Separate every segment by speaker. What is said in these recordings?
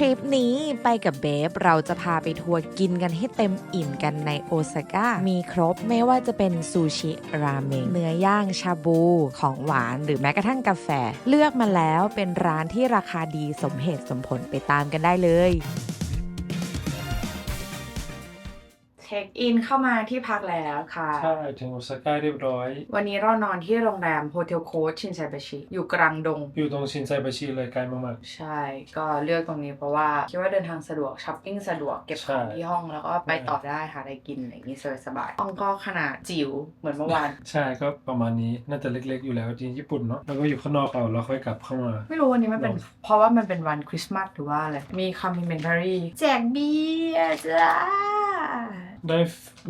Speaker 1: ทริปนี้ไปกับเบฟเราจะพาไปทัวร์กินกันให้เต็มอิ่มกันในโอซาก้า มีครบไม่ว่าจะเป็นซูชิราเมงเนื้อย่างชาบู ของหวานหรือแม้กระทั่งกาแฟ เลือกมาแล้วเป็นร้านที่ราคาดีสมเหตุสมผลไปตามกันได้เลย ช็คอินเข้ามาที่พักแล้วค่ะ
Speaker 2: ใช่ ถึงโอซาก้าเรียบร้อย
Speaker 1: วันนี้เรานอนที่โรงแรมโฮเทลโคชชินไซบะชิ อยู่กลางดง
Speaker 2: อยู่ตรงชินไซบะชิเลยไกลมาก
Speaker 1: ใช่ ก็เลือกตรงนี้เพราะว่าคิดว่าเดินทางสะดวกช้อปปิ้งสะดวกเก็บของ
Speaker 2: ใช่
Speaker 1: ที่ห้องแล้วก็ไปต่อได้หาอะไรกินอะไรอย่างนี้สบายๆห้องก็ขนาดจิ๋วเหมือนเมื่อวาน
Speaker 2: ๆ ใช่ก็ประมาณนี้น่าจะเล็กๆ อยู่แล้วจริงญี่ปุ่นเนาะแล้วก็อยู่ข้างนอกเอาแล้วค่อยกลับเข้ามา
Speaker 1: ไม่รู้วันนี้มันเป็น
Speaker 2: หรอ
Speaker 1: เพราะว่ามันเป็นวันคริสต์มาสหรือว่าอะไร มีคอมมิเมนทารีแจกเบียร์จ้า
Speaker 2: ได้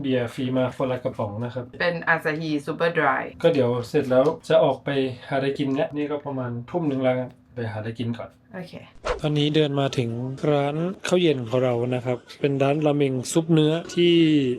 Speaker 2: เบียร์ฟรีมาคนละกระป๋องนะครับ
Speaker 1: เป็นอาซาฮีซูเปอร์ดราย
Speaker 2: ก็เดี๋ยวเสร็จแล้วจะออกไปหาอะไรกินเนี่ยนี่ก็ประมาณทุ่มหนึ่งแล้วกัน ไปหาอะไรกินก่อน
Speaker 1: โอเค
Speaker 2: ตอนนี้เดินมาถึงร้านข้าวเย็นของเรานะครับ เป็นร้านราเมงซุปเนื้อที่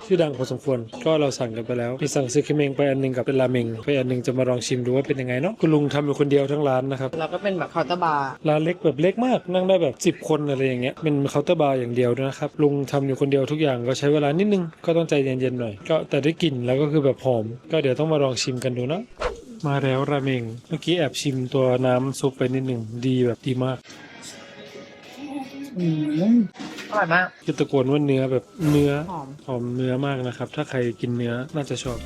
Speaker 2: ชื่อดังพอสมควร ก็เราสั่งกันไปแล้ว มีสั่งซึคิเมงไปอันหนึงกับเป็นราเมงไปอันหนึงจะมาลองชิมดูว่าเป็นยังไงเนาะ คุณลุงทำอยู่คนเดียวทั้งร้านนะครับ
Speaker 1: แล้วก็เป็นแบบเคาน์เตอร์บาร์
Speaker 2: ร้านเล็กแบบเล็กมากนั่งได้แบบ 10 คนอะไรอย่างเงี้ยเป็นเคาน์เตอร์บาร์อย่างเดียวด้วยนะครับลุงทำอยู่คนเดียวทุกอย่างก็ใช้เวลานิดนึงก็ต้องใจเย็นๆหน่อย ก็แต่ได้กลิ่นแล้วก็คือแบบหอม ก็เดี๋ยวต้องมาลองชิมกันดูนะ มาแล้วราเมง เมื่อกี้แอบชิมตัวน้ำซุปไปนิดหนึ่งดีแบบดีมาก
Speaker 1: อร่อยมาก
Speaker 2: คือตะโกนว่าเนื้อแบบเนื้อ
Speaker 1: หอม
Speaker 2: หอมเนื้อมากนะครับ ถ้าใครกินเนื้อน่าจะชอบ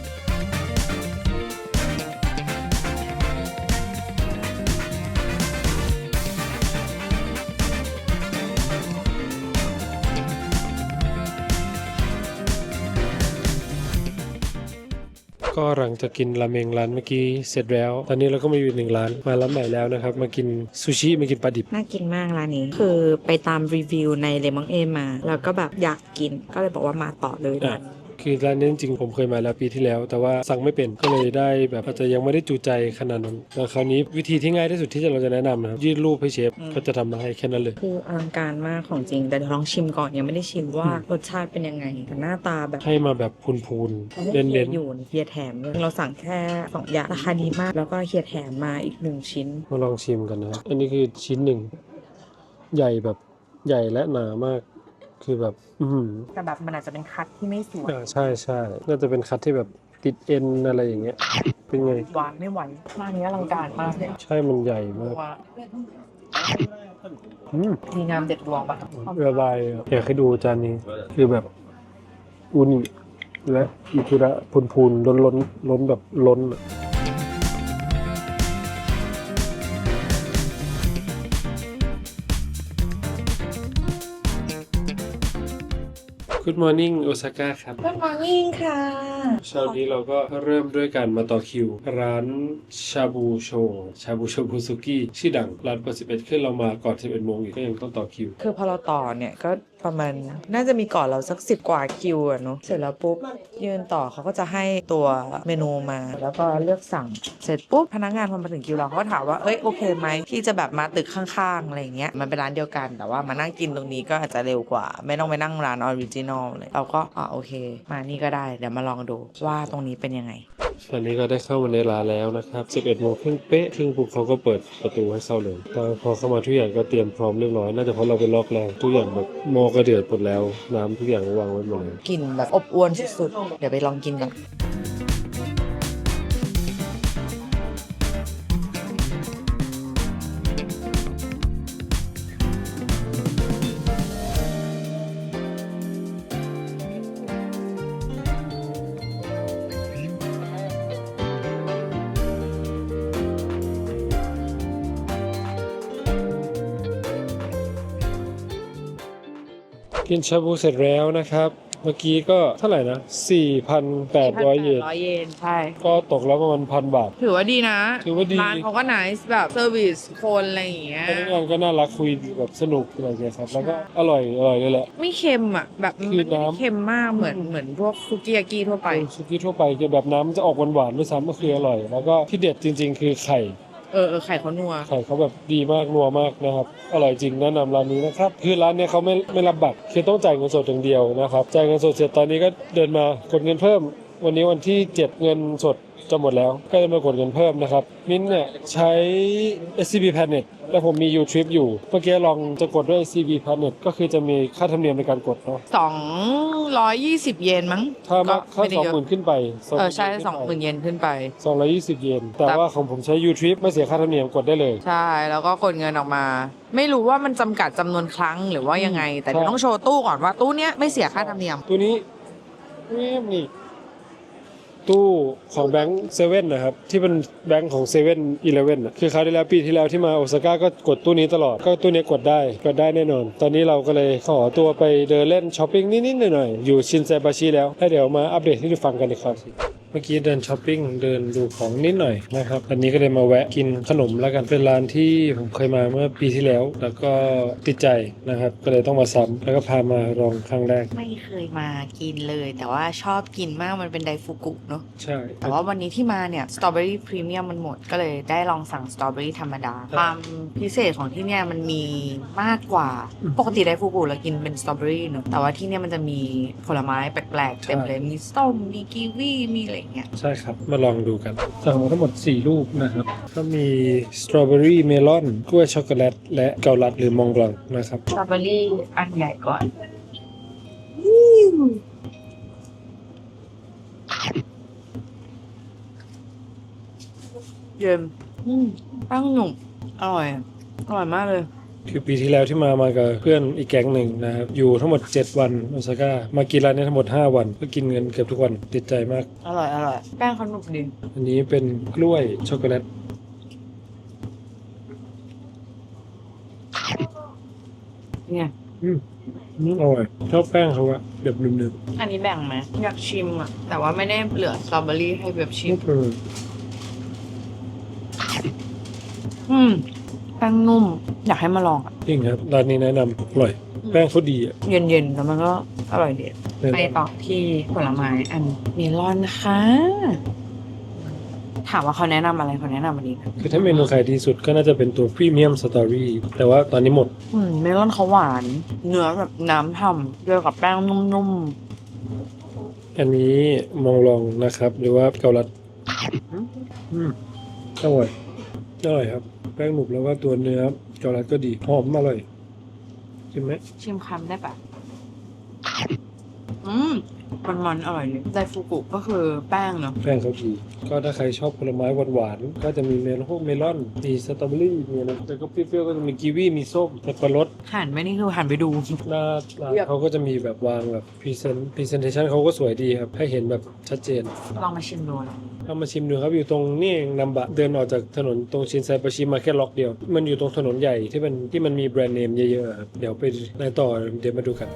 Speaker 2: ก็หลังจากกินราเมงร้านเมื่อกี้เสร็จแล้ว ตอนนี้เราก็มาอยู่หนึ่งร้านมาร้านใหม่แล้วนะครับ มากินซูชิมากินปลาดิบ
Speaker 1: น่ากินมากร้านนี้ คือไปตามรีวิวในเลมอนเอมา แล้วก็แบบอยากกินก็เลยบอกว่ามาต่อเลยร้านนี้
Speaker 2: คือร้านนี้จริงๆผมเคยมาแล้วปีที่แล้ว แต่ว่าสั่งไม่เป็นก็เลยได้แบบอาจจะยังไม่ได้จูใจขนาดนั้นแล้วคราวนี้วิธีที่ง่ายที่สุดที่เราจะแนะนำนะครับยื่นรูปให้เชฟก็จะทำมาให้แค่นั้นเลย
Speaker 1: คืออลังการมากของจริง แต่เดี๋ยวลองชิมก่อนยังไม่ได้ชิมว่ารสชาติเป็นยังไงแต่หน้าตาแบบ
Speaker 2: ให้มาแบบพูนๆ
Speaker 1: เน้น
Speaker 2: เน้น
Speaker 1: อยู่เฮียแถมเลยเราสั่งแค่สองอย่างราคาดีมาก แล้วก็เฮียแถมมาอีกหนึ่งชิ้น
Speaker 2: ๆมาลองชิมกันนะครับอันนี้คือชิ้นหนึ่งใหญ่แบบใหญ่และหนามาก คือแบบ อือหือ
Speaker 1: แต่แบบมันอาจจะเป็นคัดที่ไม่สวย
Speaker 2: อ่าใช่ใช่น่าจะเป็นคัทที่แบบติดเอ็นอะไรอย่างเงี้ย เป็นไง
Speaker 1: หวานไม่ไหวร้านนี้อลังการมากเลย
Speaker 2: ใช่มันใหญ่มาก
Speaker 1: ว่า
Speaker 2: อืม
Speaker 1: ดีงามเด็ดดวงปะ
Speaker 2: ระบายอะอยากให้ดูจานนี้ คือแบบอุนิและอิคุระพูนๆล้นล้นๆล้นแบบล้นอะ Good morning โอซาก้าครับ
Speaker 1: Good morning ค่ะ
Speaker 2: เช้านี้เราก็เริ่มด้วยการมาต่อคิว ร้านชาบูโชชาบูโชบุซุกิชื่อดังร้านเปิด11ขึ้นเรามาก่อน 11โมงอีกก็ยังต้องต่อคิว
Speaker 1: คือพอเราต่อเนี่ยก็ ประมาณ น่าจะมีก่อนเราสักสิบกว่าคิวอะเนาะเสร็จแล้วปุ๊บยืนต่อเขาก็จะให้ตัวเมนูมา แล้วก็เลือกสั่งเสร็จปุ๊บพนักงานพอมาถึงคิวเราเขาก็ถามว่าเอ้ยโอเคไหมที่จะแบบมาตึกข้างๆอะไรเงี้ยมันเป็นร้านเดียวกัน แต่ว่ามานั่งกินตรงนี้ก็อาจจะเร็วกว่า ไม่ต้องไปนั่งร้านออริจินอลเลยเราก็อ่าโอเค มานี่ก็ได้เดี๋ยวมาลองดูว่าตรงนี้เป็นยังไง
Speaker 2: ตอนนี้ก็ได้เข้ามาในร้านแล้วนะครับ 11โมงครึ่งเป๊ะครึ่งปุ๊บเขาก็เปิดประตูให้เข้าเลยตอนพอเข้ามาทุกอย่างก็เตรียมพร้อมเรียบร้อย น่าจะเพราะเราเป็นล็อกแรงทุกอย่างแบบหมอก็เดือดหมดแล้ว น้ำทุกอย่างวางไว้หมดเลย
Speaker 1: กลิ่นแบบอบอวนสุดๆ เดี๋ยวไปลองกินกัน
Speaker 2: กินชาบูเสร็จแล้วนะครับ เมื่อกี้ก็เท่าไหร่นะ 4,800 เยน
Speaker 1: ร้อยเยนใช่
Speaker 2: ก็ตกแล้วประมาณพันบาท
Speaker 1: ถือว่าดีนะ
Speaker 2: ถือว่าดี
Speaker 1: ร้านเขาก็นิสแบบเซอร์วิสคนอะไรอย่างเงี้ย
Speaker 2: พนักงานก็น่ารักคุยแบบสนุกอะไรอย่างเงี้ยครับ แล้วก็อร่อยอร่อยเลยแหละ
Speaker 1: ไม่เค็มอะ แบบมัน
Speaker 2: คือ
Speaker 1: ไม่ได้
Speaker 2: น้ำ
Speaker 1: เค็มมากเหมือนเหมือนพวกซุกี้ยากิทั่วไป
Speaker 2: สุกี้ทั่วไปจะแบบน้ำจะออกหวานๆด้วยซ้ำก็คืออร่อย แล้วก็ที่เด็ดจริง ๆ คือไข่
Speaker 1: เออเออไข่เขานัว
Speaker 2: ไข่เขาแบบดีมากนัวมากนะครับ อร่อยจริงแนะนำร้านนี้นะครับคือร้านเนี้ยเขาไม่ไม่รับบัตรคือต้องจ่ายเงินสดอย่างเดียวนะครับจ่ายเงินสดเสร็จตอนนี้ก็เดินมากดเงินเพิ่ม วันนี้วันที่ 7 เงินสด จะหมดแล้วก็เลยมากดเงินเพิ่มนะครับมิ้นท์เนี่ยใช้ SCB Planet แล้วผมมี U Trip อยู่ เมื่อกี้ลองจะกดด้วย SCB Planet ก็คือจะมีค่าธรรมเนียมในการกดเนาะ
Speaker 1: สองร้อยยี่สิบเยนมั้ง
Speaker 2: ถ้ามาถ้า
Speaker 1: ไม่ได้
Speaker 2: สอง
Speaker 1: เยอะ
Speaker 2: หมื่นขึ้นไป
Speaker 1: เออใช่สองหมื่นเยนขึ้นไป
Speaker 2: สองร้อยยี่สิบเยนแต่
Speaker 1: แต่
Speaker 2: ว่าของผมใช้ U Trip ไม่เสียค่าธรรมเนียมกดได้เลย
Speaker 1: ใช่แล้วก็กดเงินออกมา ไม่รู้ว่ามันจำกัดจำนวนครั้งหรือว่ายังไง แต่เดี๋ยว
Speaker 2: ใช่
Speaker 1: ต้องโชว์ตู้ก่อนว่าตู้เนี้ยไม่เสียค่าธรรมเนียม
Speaker 2: ตัวนี้นี่นี่ ตู้ของแบงค์เซเว่นนะครับ ที่เป็นแบงค์ของเซเว่นอีเลเว่นคือคราวที่แล้วปีที่แล้วที่มาโอซาก้าก็กดตู้นี้ตลอด ก็ตู้นี้กดได้กดได้แน่นอน ตอนนี้เราก็เลยขอตัวไปเดินเล่นช้อปปิ้งนิดๆหน่อยๆอยู่ชินไซบาชิแล้วแล้วเดี๋ยวมาอัปเดตให้ดูฟังกันอีกครับ เมื่อกี้เดินช้อปปิ้งเดินดูของนิดหน่อยนะครับ อันนี้ก็เลยมาแวะกินขนมแล้วกันเป็นร้านที่ผมเคยมาเมื่อปีที่แล้ว แล้วก็ติดใจนะครับ ก็เลยต้องมาซ้ำแล้วก็พามาลองครั้งแรก
Speaker 1: ไม่เคยมากินเลย แต่ว่าชอบกินมากมันเป็นไดฟูกุเนาะ
Speaker 2: ใช่
Speaker 1: แต่ว่าวันนี้ที่มาเนี่ยสตรอเบอรี่พรีเมียมมันหมดก็เลยได้ลองสั่งสตรอเบอรี่ธรรมดาความพิเศษของที่เนี่ยมันมีมากกว่าปกติไดฟูกุเรากินเป็นสตรอเบอรี่เนาะแต่ว่าที่เนี่ยมันจะมีผลไม้แปลกๆเต็มเลยมีส้มมีกีวีมีอะไรอย่างเงี้ย
Speaker 2: ใช่ครับ มาลองดูกันสั่งมาทั้งหมด4ลูกนะครับ ก็มีสตรอเบอรี่เมลอนกล้วยช็อกโกแลตและเกาลัดหรือมองบลังนะครับ
Speaker 1: สตรอเบอรี่อันใหญ่ก่อนเย็นอืมแป้งหนุ่มอร่อย อร่อยมากเลย
Speaker 2: คือปีที่แล้วที่มามากับเพื่อนอีกแก๊งหนึ่งนะครับอยู่ทั้งหมด 7 วันโอซาก้ามากินร้านนี้ทั้งหมด 5 วัน ก็กินเงินเกือบทุกวันติดใจมาก
Speaker 1: อร่อยอร่อยแป้งเขาหนุบดี
Speaker 2: อันนี้เป็นกล้วยช็อกโกแลต
Speaker 1: เนี่ย
Speaker 2: อืมอืมอร่อยชอบแป้งเขาอะแบบหนึบ
Speaker 1: อันนี้แบ่งไหมอยากชิมอะ แต่ว่าไม่ได้เหลือสตรอเบอรี่ให้แบบชิม
Speaker 2: ๆเออ
Speaker 1: อืม แป้งนุ่ม อยากให้มาลองอะ
Speaker 2: จริงครับร้านนี้แนะนำอร่อย แป้งเขาดีอะ
Speaker 1: เย็นๆ แล้วมันก็อร่อยดี
Speaker 2: แนะนำ
Speaker 1: ไปต่อที่ผลไม้อันเมลอนนะคะถามว่าเขาแนะนำอะไรเขาแนะนำอันนี้นะ
Speaker 2: คือถ้าเมนูขายดีสุดก็น่าจะเป็นตัวพรีเมียมสตอรี่แต่ว่าตอนนี้หมด
Speaker 1: อืมเมลอนเขาหวาน เนื้อแบบน้ำทำเจอกับแป้งนุ่ม
Speaker 2: อันนี้มองลองนะครับ หรือว่าเกาลัดอืมอร่อยอร่อยครับแป้งหนุบแล้วก็ตัวเนื้อเกาลัดก็ดีหอมอร่อยใช่ไหม
Speaker 1: ๆชิมคำได้ปะอืม มันมันๆอร่อยเลยไดฟูกุก็คือแป้งเนาะ
Speaker 2: แป้งเขาดีก็ถ้าใครชอบผลไม้หวานๆก็จะมีเมลอนพวกเมลอนมีสตรอเบอรี่มีอะไรแต่ก็เปรี้ยวๆก็จะมีกีวีมีส้มสับปะรด
Speaker 1: หันไปนี่คือหันไปดู
Speaker 2: หน้าร้าน
Speaker 1: เรียบ
Speaker 2: เขาก็จะมีแบบวางแบบพรีเซนต์พรีเซนเทชันเขาก็สวยดีครับ ให้เห็นแบบชัดเจน
Speaker 1: ลองมาชิมดูนะ
Speaker 2: เอามาชิมดูครับอยู่ตรงนี่เองนัมบะเดินออกจากถนนตรงชินไซบาชิมาแค่ล็อกเดียว มันอยู่ตรงถนนใหญ่ที่มันที่มันมีแบรนด์เนมเยอะๆครับเดี๋ยวไปในต่อเดี๋ยวมาดูกัน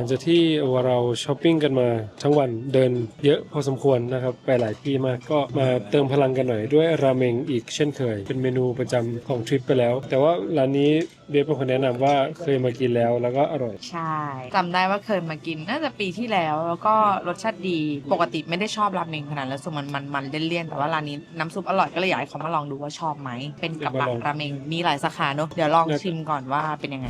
Speaker 2: ลังจากที่เราช้อปปิ้งกันมาทั้งวันเดินเยอะพอสมควรนะครับไปหลายที่มากก็มาเติมพลังกันหน่อยด้วยราเมงอีกเช่นเคย เป็นเมนูประจำของทริปไปแล้ว แต่ว่าร้านนี้เบฟเป็นคนแนะนำว่าเคยมากินแล้วแล้วก็อร่อย
Speaker 1: ใช่จำได้ว่าเคยมากินน่าจะปีที่แล้วแล้วก็รสชาติดีปกติไม่ได้ชอบราเมงขนาดนั้นแล้วสุมันมันมันเลี่ยนๆแต่ว่าร้านนี้น้ำซุปอร่อยก็เลยอยากให้เขามาลองดูว่าชอบไหมเป็นกับ
Speaker 2: เดี๋ยวมาลอง
Speaker 1: ราเมงมีหลายสาขาเนอะเดี๋ยวลอง
Speaker 2: เดี๋ยว
Speaker 1: ชิมก่อนว่าเป็นยังไง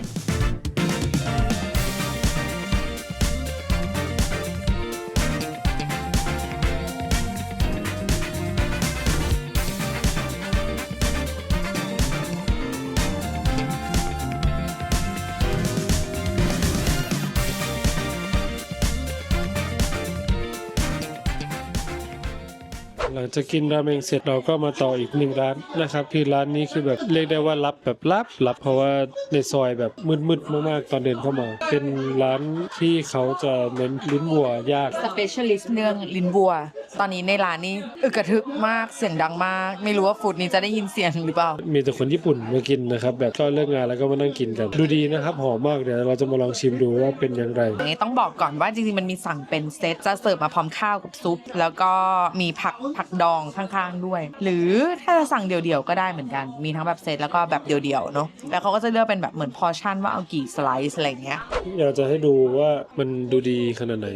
Speaker 2: ลังจากกินราเมงเสร็จเราก็มาต่ออีกหนึ่งร้านนะครับคือร้านนี้คือแบบเรียกได้ว่ารับแบบลับลับเพราะว่าในซอยแบบมืดๆมากๆตอนเดินเข้ามา เป็นร้านที่เขาจะเน้นลิ้นวัวยาก
Speaker 1: สเปเชียลิสต์เรื่องลิ้นบัว ตอนนี้ในร้านนี้อึกกระทึกมากเสียงดังมาก ไม่รู้ว่าฟูดนี้จะได้ยินเสียงหรือเปล่า
Speaker 2: มีแต่คนญี่ปุ่นมากินนะครับแบบก็เลิกงานแล้วก็มานั่งกินกัน ดูดีนะครับหอมมากเดี๋ยวเราจะมาลองชิมดูว่าเป็นอย่างไร
Speaker 1: อย่างนี้ต้องบอกก่อนว่าจริงๆมันมีสั่งเป็นเซตจะเสิร์ฟมาพร้อมข้าวกับซุป แล้วก็มีผักผักดองข้างๆด้วย หรือถ้าจะสั่งเดี่ยวๆก็ได้เหมือนกัน มีทั้งแบบเซตแล้วก็แบบเดี่ยวๆเนาะแล้วเขาก็จะเลือกเป็นแบบเหมือนพอชั่นว่าเอากี่สไลซ์อะไรเงี้ย
Speaker 2: อยากจะให้ดูว่ามันดูดีขนาดไหน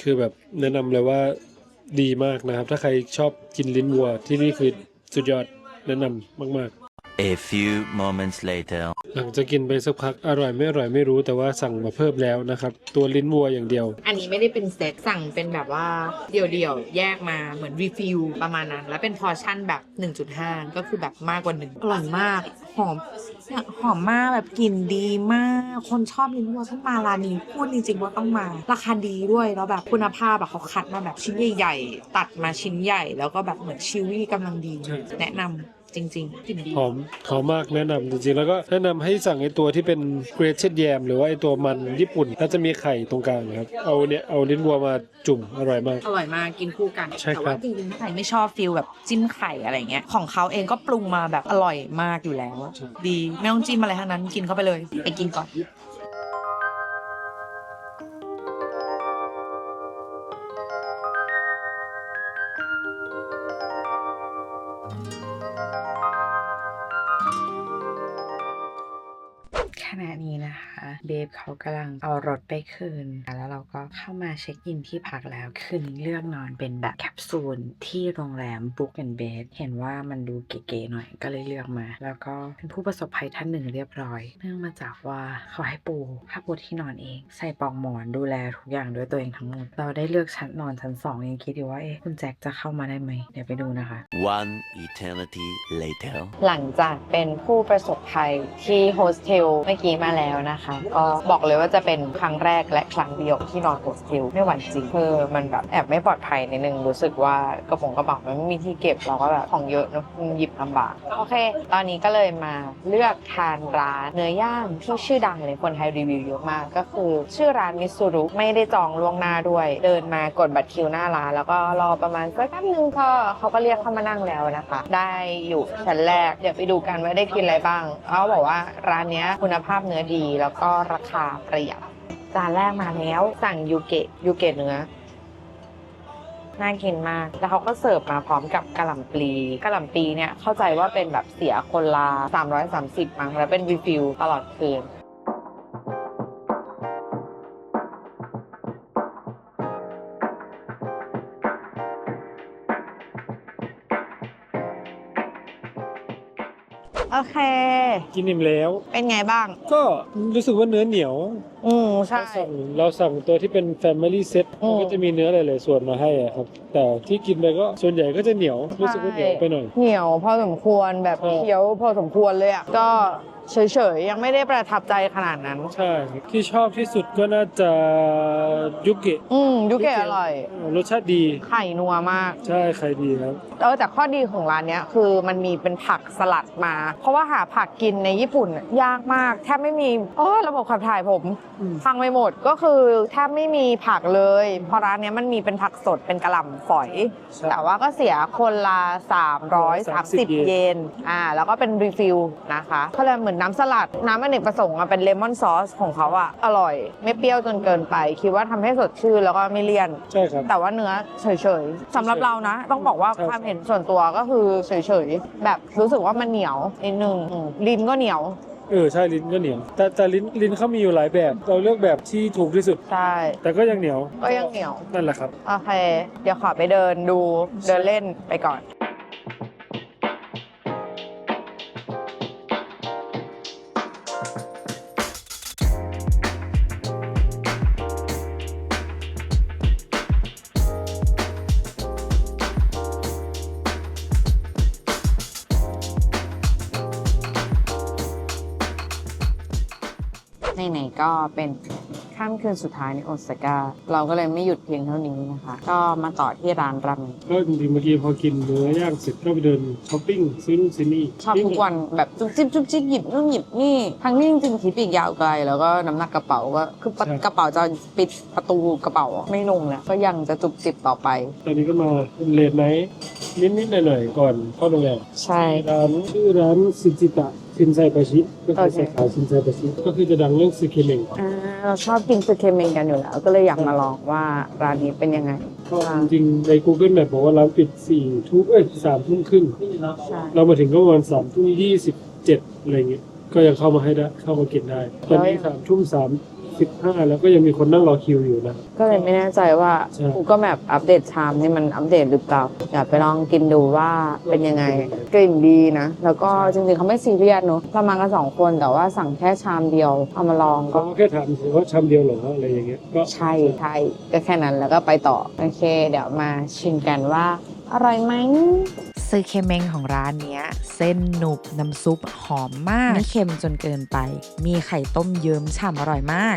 Speaker 2: คือแบบแนะนำเลยว่าดีมากนะครับ ถ้าใครชอบกินลิ้นวัวที่นี่คือสุดยอดแนะนำมาก ๆ
Speaker 3: A few moments later.
Speaker 2: ๆหลังจากกินไปสักพักอร่อยไม่อร่อยไม่รู้แต่ว่าสั่งมาเพิ่มแล้วนะครับ ตัวลิ้นวัวอย่างเดียว
Speaker 1: อันนี้ไม่ได้เป็นเซตสั่งเป็นแบบว่าเดี่ยวๆ แยกมาเหมือนรีฟิลประมาณนั้น แล้วเป็นพอร์ชั่นแบบ 1.5 ก็คือแบบมากกว่าหนึ่งอร่อยมาก หอมเนี่ยหอมมากแบบกลิ่นดีมาก คนชอบลิ้นวัวต้องมาร้านนี้พูดจริงๆว่าต้องมา ราคาดีด้วยแล้วแบบคุณภาพแบบเขาคัดมาแบบชิ้นใหญ่ๆตัดมาชิ้นใหญ่ แล้วก็แบบเหมือนชิลวี่กำลังดี
Speaker 2: ใช่
Speaker 1: แนะนำ จริงๆกลิ่นดี
Speaker 2: หอมหอมมากแนะนำจริงๆ แล้วก็แนะนำให้สั่งไอตัวที่เป็นเกรเช d แยม หรือว่าไอตัวมันญี่ปุ่นแล้วจะมีไข่ตรงกลางนะครับ เอาเนี่ยเอาลิ้นวัวมาจุ่มอร่อยมาก
Speaker 1: อร่อยมากกินคู่กัน
Speaker 2: ใช่
Speaker 1: แต่
Speaker 2: ครั
Speaker 1: ว่า
Speaker 2: บ
Speaker 1: จริงๆถ้าใครไม่ชอบฟิลแบบจิ้มไข่อะไรเงี้ย ของเขาเองก็ปรุงมาแบบอร่อยมากอยู่แล้วดี ไม่ต้องจิ้มอะไรทั้งนั้นกินเข้าไปเลย ไปกินก่อน ณะนี้นะคะเบฟเขากำลังเอารถไปคืน แล้วเราก็เข้ามาเช็คอินที่พักแล้วคืนนี้เลือกนอนเป็นแบบแคปซูลที่โรงแรม Book and Bed เห็นว่ามันดูเก๋ๆหน่อยก็เลยเลือกมา แล้วก็เป็นผู้ประสบภัยท่านหนึ่งเรียบร้อย เนื่องมาจากว่าเขาให้ปูผ้าปูที่นอนเอง ใส่ปลอกหมอนดูแลทุกอย่างด้วยตัวเองทั้งหมดเราได้เลือกชั้นนอนชั้นสองยังคิดอยู่ว่าเอ๊ะคุณแจ็คจะเข้ามาได้ไหมเดี๋ยวไปดูนะคะ
Speaker 3: One eternity later.
Speaker 1: หลังจากเป็นผู้ประสบภัยที่โฮสเทลเมื่อกี้มาแล้วนะคะ ก็บอกเลยว่าจะเป็นครั้งแรกและครั้งเดียวที่นอนโฮสเทลไม่หวั่นจริงคือมันแบบแอบไม่ปลอดภัยนิดนึงรู้สึกว่ากระโปรงกระเป๋ามันไม่มีที่เก็บเราก็แบบของเยอะเนอะหยิบลำบากโอเค ตอนนี้ก็เลยมาเลือกทานร้านเนื้อย่างที่ชื่อดังเลยคนไทยรีวิวเยอะมากก็คือ ชื่อร้านมิซูรุไม่ได้จองล่วงหน้าด้วย เดินมากดบัตรคิวหน้าร้านแล้วก็รอประมาณสักแป๊บนึงก็เขาก็เรียกเข้ามานั่งแล้วนะคะ ได้อยู่ชั้นแรกเดี๋ยวไปดูกันว่าได้กินอะไรบ้างเขาบอกว่าร้านเนี้ยคุณภาพาพเนื้อดีแล้วก็ราคาประหยัดจานแรกมาแล้ว สั่งยูเกะยูเกะเนื้อน่ากินมาก แล้วเขาก็เสิร์ฟมาพร้อมกับกะหล่ำปลีกะหล่ำปลีเนี่ยเข้าใจว่าเป็นแบบเสียคนละ330 มั้งแล้วเป็นรีฟิลตลอดคืน โอเค
Speaker 2: กินอิ่มแล้ว
Speaker 1: เป็นไงบ้าง
Speaker 2: ก็รู้สึกว่าเนื้อเหนียว
Speaker 1: อืมใช่
Speaker 2: เราสั่งเราสั่งตัวที่เป็น Family Set
Speaker 1: อืม
Speaker 2: มันก็จะมีเนื้อหลายๆส่วนมาให้อะครับ แต่ที่กินไปก็ส่วนใหญ่ก็จะเหนียว รู้สึกว่าเหนียวไปหน่อย
Speaker 1: เหนียวพอสมควรแบบ
Speaker 2: เออ
Speaker 1: เคี้ยวพอสมควรเลยอะ ก็เฉยๆ ยังไม่ได้ประทับใจขนาดนั้น
Speaker 2: ใช่ครับที่ชอบที่สุดก็น่าจะยุเกะ
Speaker 1: อืมยูเกะอร่อย
Speaker 2: เออรสชาติดี
Speaker 1: ไข่นัวมาก
Speaker 2: ใช่ใครดีครับ
Speaker 1: เออแต่ข้อดีของร้านเนี้ยคือมันมีเป็นผักสลัดมา เพราะว่าหาผักกินในญี่ปุ่นน่ะยากมากแทบไม่มีโอ้ระบบขับถ่ายผม
Speaker 2: อืม
Speaker 1: พังไปหมดก็คือแทบไม่มีผักเลยเพราะร้านเนี้ยมันมีเป็นผักสดเป็นกระหล่ำฝอย
Speaker 2: ใช่
Speaker 1: แต่ว่าก็เสียคนละ330 เยนอ่าแล้วก็เป็นรีฟิลนะคะเขาเลยกเหมือนน้ำสลัด น้ำอเนกประสงค์อะเป็นเลมอนซอสของเขาอะอร่อย ไม่เปรี้ยวจนเกินไป คิดว่าทำให้สดชื่นแล้วก็ไม่เลี่ยน
Speaker 2: ใช่ครับ
Speaker 1: แต่ว่าเนื้อเฉยๆสำหรับเรานะ ต้องบอกว่า
Speaker 2: ใช่
Speaker 1: ความเห็นส่วนตัวก็คือเฉยๆแบบรู้สึกว่ามันเหนียวนิดนึงอืมลิ้นก็เหนียว
Speaker 2: เออใช่ลิ้นก็เหนียว แต่แต่ลิ้นลิ้นเขามีอยู่หลายแบบ เราเลือกแบบที่ถูกที่สุด
Speaker 1: ใช่
Speaker 2: แต่ก็ยังเหนียว
Speaker 1: ก็ยังเหนียว
Speaker 2: นั่นแหละครับ
Speaker 1: โอเคเดี๋ยวขอไปเดินดูเดินเล่นไปก่อน ไหนๆก็เป็นค่ำคืนสุดท้ายในโอซาก้าเราก็เลยไม่หยุดเพียงเท่านี้นะคะ ก็มาต่อที่ร้านราเมง
Speaker 2: ก็จริงๆเมื่อกี้พอกินเนื้อย่างเสร็จก็ไปเดินช้อปปิ้งซื้อนู่นซื้อนี่
Speaker 1: ชอบทุกวันแบบจุ๊บจิ๊บจุ๊บจิ๊บหยิบนู่นหยิบนี่ทั้งนี้จริงๆทริปอีกยาวไกล แล้วก็น้ำหนักกระเป๋าก็คือปะกระเป๋าจะปิดประตูกระเป๋าไม่ลงแล้วก็ยังจะจุบจิบต่อไป
Speaker 2: ตอนนี้ก็มาเลทไนท์นิดๆหน่อยๆก่อนเข้าโรงแรม
Speaker 1: ใช่
Speaker 2: ร้านชื่อร้านซินจิตะ ชินไซปาชิก็คือ
Speaker 1: โอเค
Speaker 2: สาขาชินไซปาชิก็คือจะดังเรื่องซึเคเมง
Speaker 1: อ่าเราชอบกินสึเคเมงกันอยู่แล้ว ก็เลยอยากมาลองว่าร้านนี้เป็นยังไง
Speaker 2: ก็จริงๆใน Google Map บอกว่าร้านปิด4ทุ่มเอ้ยสามทุ่มครึ่ง
Speaker 1: ใช่
Speaker 2: เรามาถึงก็ประมาณสามทุ่มยี่สิบเจ็ดอะไรเงี้ยก็ยังเข้ามาให้ได้เข้ามากินได้ ตอนนี้สามทุ่มสาม สิบห้าแล้วก็ยังมีคนนั่งรอคิวอยู่นะ
Speaker 1: ก็เลยไม่แน่ใจว่า
Speaker 2: ใช่
Speaker 1: กูก็แบบอัปเดตชามนี่มันอัปเดตหรือเปล่าอยากไปลองกินดูว่าเป็นยังไง กลิ่นดีนะ แล้วก็จริงๆเขาไม่ซีเรียสเนอะประมาณกันสองคนแต่ว่าสั่งแค่ชามเดียวเอามาลองก็
Speaker 2: เขาแค่ถามเฉยว่าชามเดียวเหรออะไรอย่างเงี้ยก็
Speaker 1: ใช่ใช่ก็แค่นั้นแล้วก็ไปต่อ โอเค เดี๋ยวมาชิมกันว่า อร่อยไหม ซื้อเคเมงของร้านเนี้ย เส้นหนุบน้ำซุปหอมมาก ไม่เค็มจนเกินไป มีไข่ต้มเยิ้มฉ่ำอร่อยมาก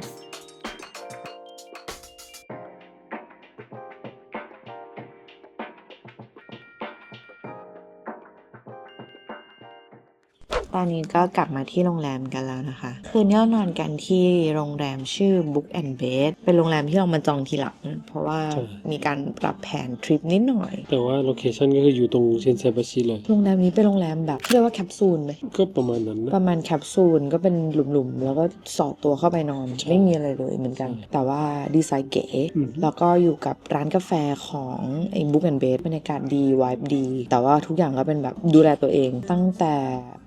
Speaker 1: ตอนนี้ก็กลับมาที่โรงแรมกันแล้วนะคะ คืนนี้เรานอนกันที่โรงแรมชื่อ Book and Bed เป็นโรงแรมที่เรามาจองทีหลัง เพราะว่า
Speaker 2: ใช่
Speaker 1: มีการปรับแผนทริปนิดหน่อย
Speaker 2: แต่ว่าโลเคชันก็คืออยู่ตรงเชนไซบาชิเลย
Speaker 1: โรงแรมนี้เป็นโรงแรมแบบเรียกว่าแคปซูลไหม
Speaker 2: ก็ประมาณนั้นนะ
Speaker 1: ประมาณแคปซูลก็เป็นหลุมๆ แล้วก็สอดตัวเข้าไปนอน
Speaker 2: ใช่
Speaker 1: ไม่มีอะไรเลยเหมือนกัน
Speaker 2: ใช่
Speaker 1: แต่ว่าดีไซน์เก๋
Speaker 2: อืม
Speaker 1: แล้วก็อยู่กับร้านกาแฟของไอ้ Book and Bed บรรยากาศดีวายดี แต่ว่าทุกอย่างก็เป็นแบบดูแลตัวเอง ตั้งแต่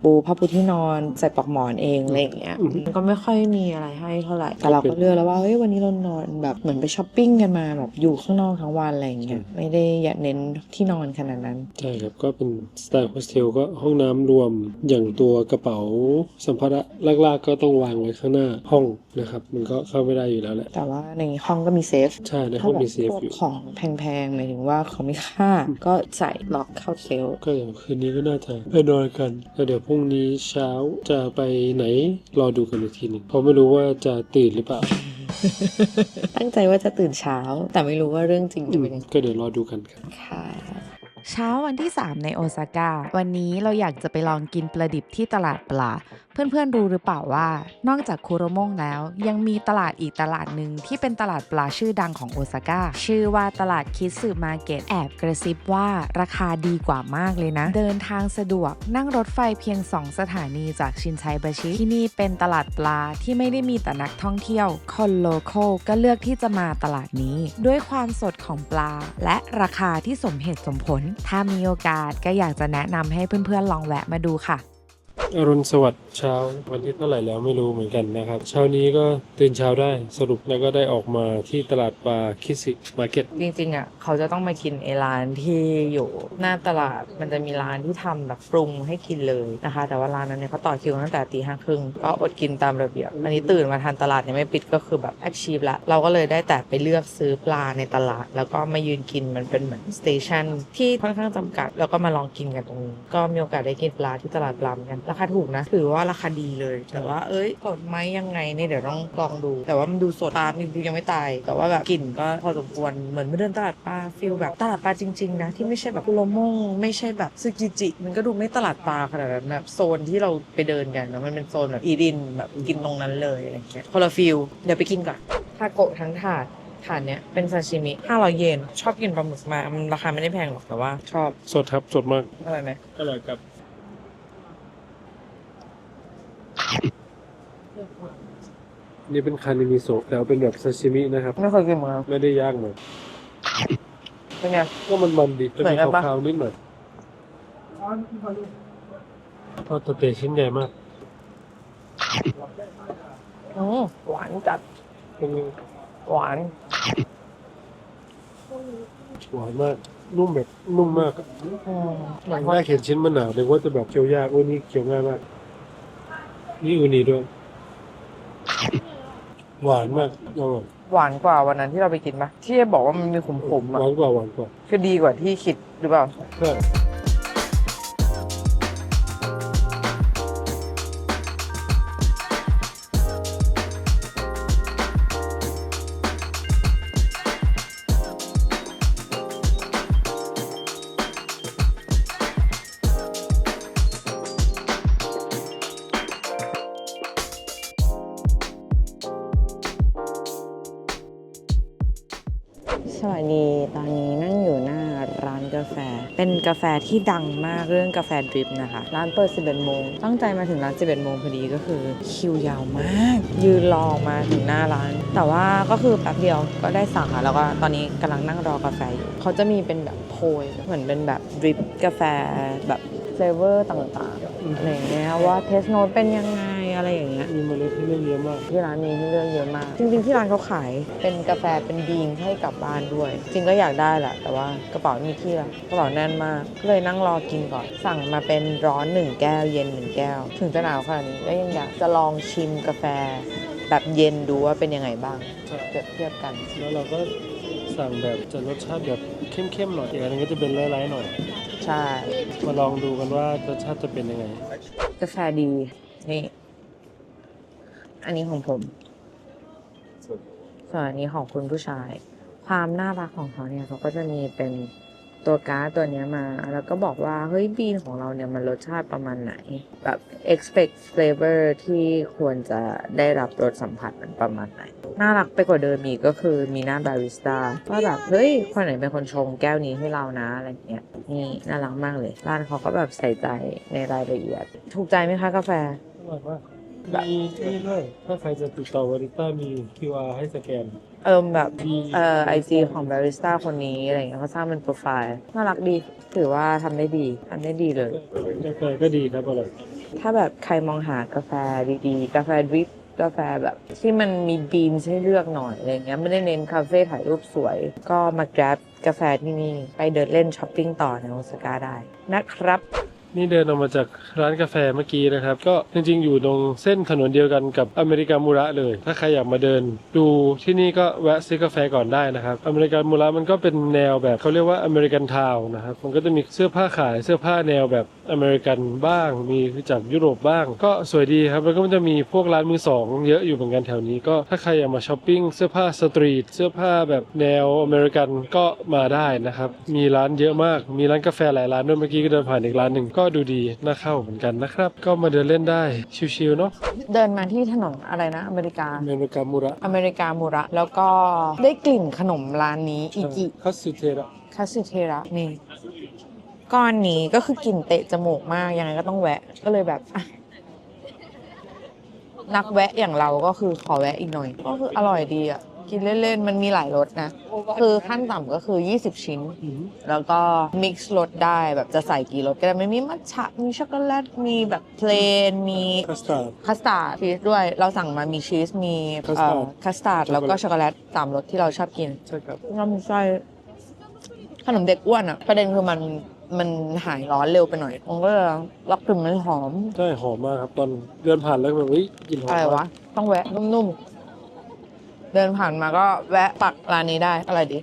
Speaker 1: ปูผ้าปูที่นอนใส่ปลอกหมอนเองอะไรอย่างเงี้ยมันก็ไม่ค่อยมีอะไรให้เท่าไหร่แต่เราก็เลือกแล้วว่าเฮ้ยวันนี้เรานอนแบบเหมือนไปช้อปปิ้งกันมาแบบอยู่ข้างนอกทั้งวันอะไรอย่างเงี้ยไม่ได้อยากเน้นที่นอนขนาดนั้น
Speaker 2: ใช่ครับก็เป็นสไตล์โฮสเทลก็ห้องน้ำรวมอย่างตัวกระเป๋าสัมภาระลากๆก็ต้องวางไว้ข้างหน้าห้องนะครับมันก็เข้าไม่ได้อยู่แล้วแหละ
Speaker 1: แต่ว่าในห้องก็มีเซฟ
Speaker 2: ใช่ในห้องมีเซฟ
Speaker 1: พวก
Speaker 2: อยู่
Speaker 1: ของแพงๆหมายถึงว่าของมีค่าก็ใส่ล็อกเข้าเซลฟ์
Speaker 2: ก็อย่างคืนนี้ก็น่าจะไปนอนกันแล้วเดี๋ยวพรุ่งนี้เช้าจะไปไหนรอดูกันอีกทีหนึ่งเพราะไม่รู้ว่าจะตื่นหรือเปล่า
Speaker 1: ตั้งใจว่าจะตื่นเช้า แต่ไม่รู้ว่าเรื่องจริงจะเป็นยังไง
Speaker 2: ก็เดี๋ยวรอดูกันครับ
Speaker 1: ค่ะ
Speaker 4: เช้าวันที่ 3 ในโอซาก้าวันนี้เราอยากจะไปลองกินปลาดิบที่ตลาดปลา เพื่อนๆรู้หรือเปล่าว่า นอกจากคุโรมงแล้ว ยังมีตลาดอีกตลาดหนึ่งที่เป็นตลาดปลาชื่อดังของโอซาก้าชื่อว่าตลาดคิดสึมาเก็ตแอบกระซิบว่าราคาดีกว่ามากเลยนะ เดินทางสะดวกนั่งรถไฟเพียง 2 สถานีจากชินไซบาชิ ที่นี่เป็นตลาดปลาที่ไม่ได้มีแต่นักท่องเที่ยวคนโลโคก็เลือกที่จะมาตลาดนี้ ด้วยความสดของปลา และราคาที่สมเหตุสมผล ถ้ามีโอกาสก็อยากจะแนะนำให้เพื่อนๆลองแวะมาดูค่ะ
Speaker 2: อรุณสวัสดิ์เช้าวันที่เท่าไหร่แล้วไม่รู้เหมือนกันนะครับ เช้านี้ก็ตื่นเช้าได้สรุปแล้วก็ได้ออกมาที่ตลาดปลาคิสิมาร์เก็ต
Speaker 1: จริงๆอะเขาจะต้องมากินไอร้านที่อยู่หน้าตลาดมันจะมีร้านที่ทำแบบปรุงให้กินเลยนะคะ แต่ว่าร้านนั้นเนี่ยเขาต่อคิวตั้งแต่ตีห้าครึ่งก็อดกินตามระเบียบอันนี้ตื่นมาทานตลาดยังไม่ปิดก็คือแบบแอคชีพละเราก็เลยได้แต่ไปเลือกซื้อปลาในตลาด แล้วก็มายืนกินมันเป็นเหมือนสเตชันที่ค่อนข้างจำกัด แล้วก็มาลองกินกันตรงนี้ก็มีโอกาสได้กินปลาที่ตลาดปลาเหมือนกันราคาถูกนะ ถือว่าราคาดีเลย แต่ว่าเอ้ยสดไหมยังไงเนี่ยเดี๋ยวต้องลองดู แต่ว่ามันดูสดปลามันดูยังไม่ตาย แต่ว่าแบบกลิ่นก็พอสมควรเหมือนไม่เดินตลาดปลาฟิลแบบตลาดปลาจริงๆนะที่ไม่ใช่แบบคุโรมงไม่ใช่แบบซึกิจิ มันก็ดูไม่ตลาดปลาขนาดนั้นแบบโซนที่เราไปเดินกันนะมันเป็นโซนแบบอีดินแบบกินตรงนั้นเลยอะไรเงี้ยคนละฟิลเดี๋ยวไปกินก่อนทาโกะทั้งถาดถาดเนี้ยเป็นซาชิมิ500 เยน ชอบกินปลาหมึกมากมันราคาไม่ได้แพงหรอกแต่ว่า ชอบ
Speaker 2: สดครับสดมาก
Speaker 1: อร่อยไหม
Speaker 2: อร่อยครับ นี่เป็นคานิมิโซะแล้วเป็นแบบซาชิมินะครับ
Speaker 1: ไม่เคยกินเหมือนกัน
Speaker 2: ไม่ได้ย่างเหมือน
Speaker 1: เป็นไง
Speaker 2: ก็มันมันๆดีจะ
Speaker 1: เหมื
Speaker 2: มี
Speaker 1: อนกันปะ
Speaker 2: ขาวๆนิดหน่อยทอดตะเตะชิ้นใหญ่มาก
Speaker 1: อืมหวานจัด
Speaker 2: เป็น
Speaker 1: หวาน
Speaker 2: หวานมาก นุ่มแบบนุ่มมาก
Speaker 1: อืมเหมือน
Speaker 2: แรกเห็นชิ้นมันหนาเลยว่าจะแบบเคี้ยวยากโอ้ยนี่เคี้ยวง่ายมาก นี่อูนีด้วย หวานมากอร่อย
Speaker 1: หวานกว่าวันนั้นที่เราไปกินปะที่บอกว่ามันมีขมๆ
Speaker 2: ห
Speaker 1: อะ
Speaker 2: วานกว่าหวานกว่า
Speaker 1: คือดีกว่าที่คิดหรือเปล่า
Speaker 2: ใช่
Speaker 1: เป็นกาแฟที่ดังมากเรื่องกาแฟดริปนะคะ ร้านเปิด 11 โมง ตั้งใจมาถึงร้าน 11 โมงพอดีก็คือคิวยาวมาก ยืนรอมาถึงหน้าร้าน แต่ว่าก็คือแป๊บเดียวก็ได้สั่งค่ะแล้วก็ตอนนี้กำลังนั่งรอกาแฟอยู่เขาจะมีเป็นแบบโพยเหมือนเป็นแบบดริปกาแฟแบบเฟลเวอร์ต่างๆอะไรอย่างเงี้ยว่าเทสโนตเป็นยังไง อะไรอย่างเงี้ย
Speaker 2: มีเมล็ดที่เลือกเยอะมาก
Speaker 1: ที่ร้านมีให้เลือกเยอะมาก จริงๆที่ร้านเขาขายเป็นกาแฟเป็นบีนให้กลับบ้านด้วย จริงก็อยากได้แหละแต่ว่ากระเป๋าไม่มีที่ละกระเป๋าแน่นมากก็เลยนั่งรอกินก่อน สั่งมาเป็นร้อนหนึ่งแก้วเย็นหนึ่งแก้ว ถึงจะหนาวขนาดนี้ก็ยังอยากจะลองชิมกาแฟ แบบเย็นดูว่าเป็นยังไงบ้าง
Speaker 2: ใช่
Speaker 1: เปรียบเทียบกัน
Speaker 2: แล้วเราก็สั่งแบบจะรสชาติแบบเข้มๆหน่อยอีกอันนึงก็จะเป็นไร้ๆหน่อย
Speaker 1: ใช่
Speaker 2: มาลองดูกันว่ารสชาติจะเป็นยังไง
Speaker 1: กาแฟดีนี่ อันนี้ของผม ส่วนอันนี้ของคุณผู้ชาย ความน่ารักของเขาเนี่ยเขาก็จะมีเป็นตัวการ์ดตัวเนี้ยมา แล้วก็บอกว่า เฮ้ยบีนของเราเนี่ยมันรสชาติประมาณไหน แบบ expect flavor ที่ควรจะได้รับรสสัมผัสมันประมาณไหน น่ารักไปกว่าเดิมอีกก็คือมีหน้าบาริสต้าว่าแบบ เฮ้ย คนไหนเป็นคนชงแก้วนี้ให้เรานะอะไรเงี้ยนี่น่ารักมากเลย ร้านเขาก็แบบใส่ใจในรายละเอียด ถูกใจไหมคะกาแฟ
Speaker 2: อร่อยมาก มีนี่ด้วยถ้าใครจะติดต่อบริต้ามี QR ให้สแกน
Speaker 1: เอิมแบบ
Speaker 2: มี
Speaker 1: เอ่อไอจีของบาริสต้าคนนี้อะไรเงี้ยเขาสร้างเป็นโปรไฟล์น่ารักดี ถือว่าทำได้ดีทำได้ดีเลย
Speaker 2: กาแฟก็ดีครับอร่อย
Speaker 1: ถ้าแบบใครมองหากาแฟดีๆ กาแฟดริปกาแฟแบบ ที่มันมีบีนให้เลือกหน่อยอะไรเงี้ยไม่ได้เน้นคาเฟ่ถ่ายรูปสวย ก็มา grab กาแฟที่นี่ ไปเดินเล่นช้อปปิ้งต่อในโอซาก้าได้นะครับ
Speaker 2: นี่เดินออกมาจากร้านกาแฟเมื่อกี้นะครับ ก็จริงๆ อยู่ตรงเส้นถนนเดียวกันกับอเมริกามูระเลย ถ้าใครอยากมาเดิน ดูที่นี่ก็แวะซื้อกาแฟก่อนได้นะครับ อเมริกามูระมันก็เป็นแนวแบบเขาเรียกว่าอเมริกันทาวนะครับ มันก็จะมีเสื้อผ้าขายเสื้อผ้าแนวแบบอเมริกันบ้าง มีจากยุโรปบ้าง ก็สวยดีครับ แล้วก็มันจะมีพวกร้านมือสองเยอะอยู่เหมือนกันแถวนี้ ก็ถ้าใครอยากมาช้อปปิ้งเสื้อผ้าสตรีท เสื้อผ้าแบบแนวอเมริกันก็มาได้นะครับ มีร้านเยอะมาก มีร้านกาแฟหลายร้านด้วย เมื่อกี้ก็เดินผ่านอีกร้านหนึ่งก็ดูดีน่าเข้าเหมือนกันนะครับ ก็มาเดินเล่นได้ชิวๆเนาะ
Speaker 1: เดินมาที่ถนนอะไรนะ อเมริกา
Speaker 2: อเมริกามูระ
Speaker 1: อเมริกามูระ แล้วก็ได้กลิ่นขนมร้านนี้อิกิ
Speaker 2: คัตสึเทระ
Speaker 1: คาสึเทระนี่ก้อนนี้ก็คือกลิ่นเตะจมูกมากยังไงก็ต้องแวะก็เลยแบบอะนักแวะอย่างเราก็คือขอแวะอีกหน่อย ก็คืออร่อยดีอะ กินเล่นๆ มันมีหลายรสนะ คือขั้นต่ำก็คือ 20 ชิ้น แล้วก็มิกซ์รสได้แบบจะใส่กี่รสก็ได้ไม่มีมัทฉะมีช็อกโกแลต มีแบบเพลน มี
Speaker 2: คัสตาร์ด
Speaker 1: คัสตาร์ดชีสด้วย เราสั่งมามีชีส มี
Speaker 2: Custard
Speaker 1: คัสตาร์ดแล้วก็ช็อกโกแลตสามรสที่เราชอบกิน
Speaker 2: ใช่ครับ
Speaker 1: น้ำไส้ขนมเด็กอ้วนอะประเด็นคือมันมันหายร้อนเร็วไปหน่อยมันก็เลยรักกลิ่นมันหอม
Speaker 2: ใช่ หอมมากครับ ตอนเดินผ่านแล้วแบบเฮ้ยกลิ่นหอม
Speaker 1: อะไร
Speaker 2: มาก
Speaker 1: วะ ต้องแวะนุ่มๆ เดินผ่านมาก็แวะปักร้านนี้ได้อะไรดี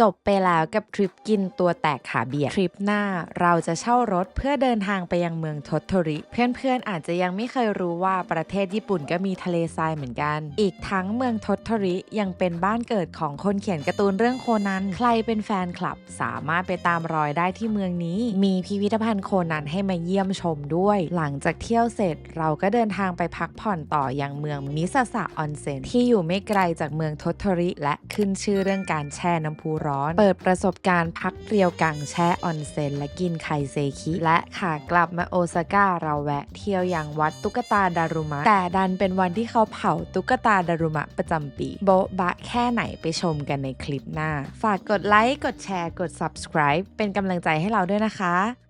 Speaker 4: จบไปแล้วกับทริปกินตัวแตกขาเบียด ทริปหน้าเราจะเช่ารถเพื่อเดินทางไปยังเมืองทตโทริ เพื่อนๆ อาจจะยังไม่เคยรู้ว่าประเทศญี่ปุ่นก็มีทะเลทรายเหมือนกัน อีกทั้งเมืองทตโทริยังเป็นบ้านเกิดของคนเขียนการ์ตูนเรื่องโคนัน ใครเป็นแฟนคลับสามารถไปตามรอยได้ที่เมืองนี้ มีพิพิธภัณฑ์โคนันให้มาเยี่ยมชมด้วย หลังจากเที่ยวเสร็จเราก็เดินทางไปพักผ่อนต่อยังเมืองมิซาสะออนเซ็นที่อยู่ไม่ไกลจากเมืองทตโทริ และขึ้นชื่อเรื่องการแช่น้ำพุร้อน เปิดประสบการณ์พักเรียวกังแช่ออนเซ็นและกินไคเซคิ และขากลับมาโอซาก้าเราแวะเที่ยวอย่างวัดตุ๊กตาดารุมะ แต่ดันเป็นวันที่เขาเผาตุ๊กตาดารุมะประจำปี โบ๊ะบะแค่ไหนไปชมกันในคลิปหน้า ฝากกดไลค์กดแชร์กด subscribe เป็นกำลังใจให้เราด้วยนะคะ